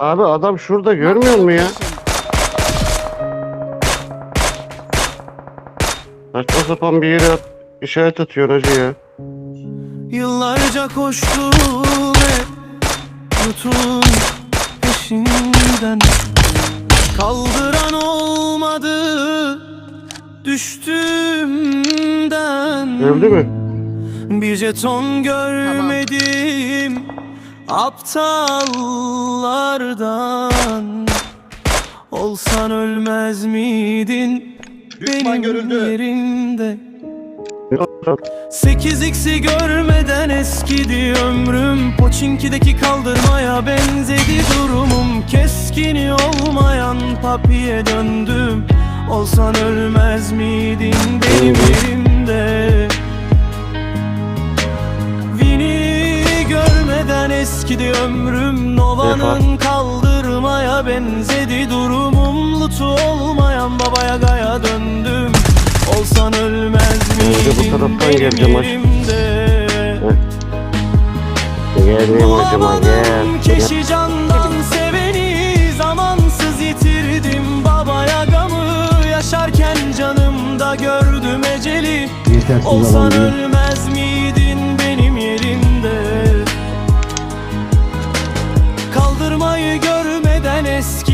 Abi adam şurada görmüyor mu ya? Saçma sapan bir yere at, işaret atıyor hacı ya. Yıllarca koştum hep Yutun peşinden Kaldıran olmadı Düştümden Öldü mü? Bir jeton görmedim Aptallardan Olsan ölmez miydin? Benim yerimde. 8x'i görmeden eskidi ömrüm. Poçinki'deki kaldırmaya benzedi durumum. Keskini olmayan papiye döndüm. Olsan ölmez miydin? Benim yerimde eskidi ömrüm Nova'nın kaldırmaya benzedi durumum. Lutu olmayan babaya gaya döndüm. Olsan ölmez bu miydin taraftan benim yerimde. Bulamadım keşi candan seveni. Zamansız yitirdim babaya gamı Yaşarken canımda gördüm eceli. Olsan ölmez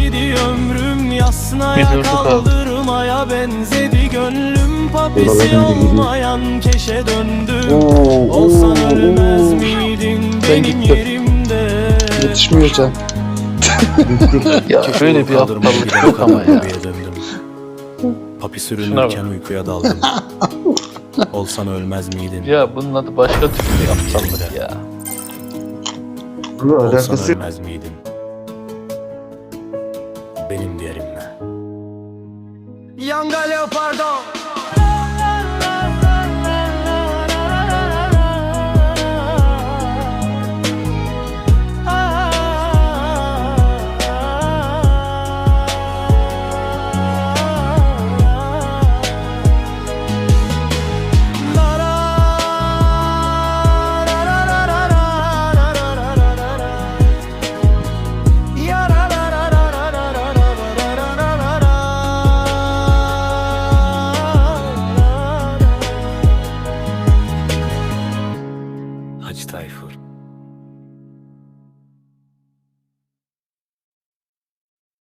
eskidi ömrüm Yasnaya kaldırmaya benzedi gönlüm Papisi olmayan keşe döndüm Oo, Olsan ölmez miydin Ben benim yerimde Yetişmiyor can. ya böyle bir aptallık yok ama ya. Papi sürünürken uykuya daldım. Olsan ölmez miydin? Ya bunun adı başka türlü aptallık ya. Olsan alakası ölmez miydin? Benim yerimle. Yanga Leopardo